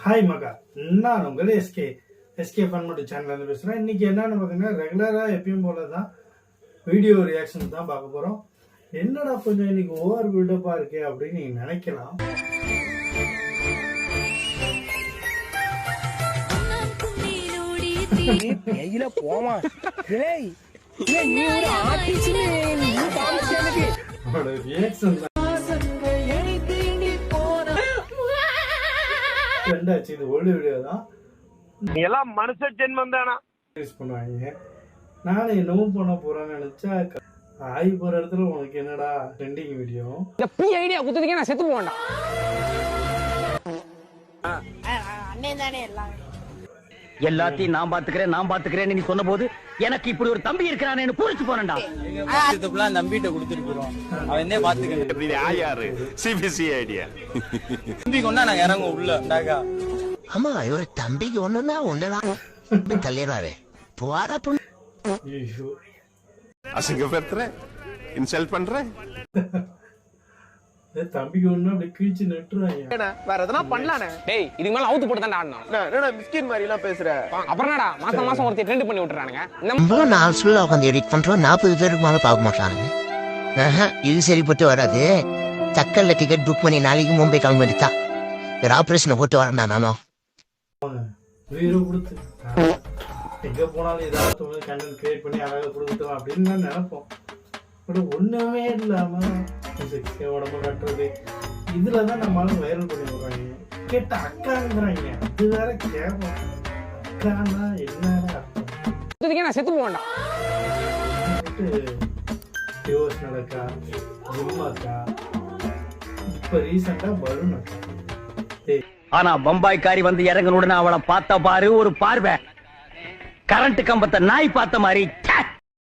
Hi மகா. நான் உங்கள் எஸ்கே எஸ்கே ஃபன்மட்டு சேனல்லேருந்து பேசுகிறேன் இன்னைக்கு என்னன்னு பார்த்தீங்கன்னா ரெகுலராக எப்பயும் போல தான் வீடியோ ரியாக்ஷன் தான் பார்க்க போகிறோம் என்னடா கொஞ்சம் இன்னைக்கு ஓவர் பில்டப்பாக இருக்கே அப்படின்னு நீங்கள் நினைக்கலாம். கையில போமா. ஏய் ஏய், நீ ஒரு ஆர்டிஸ்ட் நீ காமிச்சு எனக்கு. அவனோட ரியாக்ஷன் ரெண்டாச்சு இது ஓல்டு வீடியோ தான். நீ எல்லாம் மனுஷ ஜென்மம் தானா? யூஸ் பண்ணுவாங்க. நானும் என்னமோ பண்ண போகிறேன்னு நினச்சா ஆகி போகிற இடத்துல உனக்கு என்னடா ட்ரெண்டிங் வீடியோ இந்த பி ஐடியா குத்துறதுக்கே நான் செத்து போவேன்டா. எல்லாத்தையும் நான் பாத்துக்கிறேன் நான் பாத்துக்கிறேன்னு நீ சொன்ன போது எனக்கு இப்படி ஒரு தம்பி இருக்கிறானேன்னு பூரிச்சு போனேன்டா. இதுக்குள்ள நம்பிட்ட கொடுத்துட்டு போறோம் அவன் என்ன பாத்துக்க இது யாரு சிபிசி ஐடியா. நம்பி கொண்டா நாங்க இறங்குவோம் உள்ள ஆமா இவர் தம்பிக்கு ஒண்ணுன்னா ஒண்ணுதான் தள்ளிடுறாரு போடா பொண்ணு. ஐயோ அசிங்கப்படுத்துறேன் இன்சல்ட் பண்றேன் ஏ, தம்பிக்கு ஒன்று அப்படி கிழிச்சு நட்டுறாங்க வேற எதனா பண்ணலானே? டேய் இதுக்கு மேல அவுத்து போட்டு தான் ஆடணும். என்னடா மிஸ்கின் மாதிரி எல்லாம் பேசுற அப்புறம் என்னடா மாசம் மாசம் ஒருத்தர் ட்ரெண்ட் பண்ணி விட்டுறானுங்க. நம்ம நாலு சொல்ல உட்காந்து எடிட் பண்றோம் நாற்பது பேருக்கு மேல பார்க்க மாட்டானுங்க. இது சரிப்பட்டு வராது. தக்கல்ல டிக்கெட் புக் பண்ணி நாளைக்கு மும்பை கிளம்பிட்டான் ஒரு ஆபரேஷனை போட்டு வரேன்டா நானும் உயிரை கொடுத்து. எங்க போனாலும் ஏதாவது கண்டென்ட் கிரியேட் பண்ணி அழகா கொடுத்துட்டோம் அப்படின்னு தான் நினைப்போம். பட் ஒண்ணுமே இல்லாம செக்ஸியா உடம்பு கட்டுறது. இதுல தான் நம்மளால வைரல் பண்ணி விடுறாங்க கேட்ட அக்காங்கிறாங்க. அது வேற கேட்போம் அக்கான்னா என்ன அர்த்தம்? நான் செத்து போவேன்டா. டிவோர்ஸ் நடக்கா? ஜிம் அக்கா இப்ப ரீசெண்டா வருண் ஆனா பம்பாய்க்காரி வந்து இறங்கன உடனே அவளை பார்த்த பாரு ஒரு பார்வை. கரண்ட் கம்பத்தை நாய் பார்த்த மாதிரி!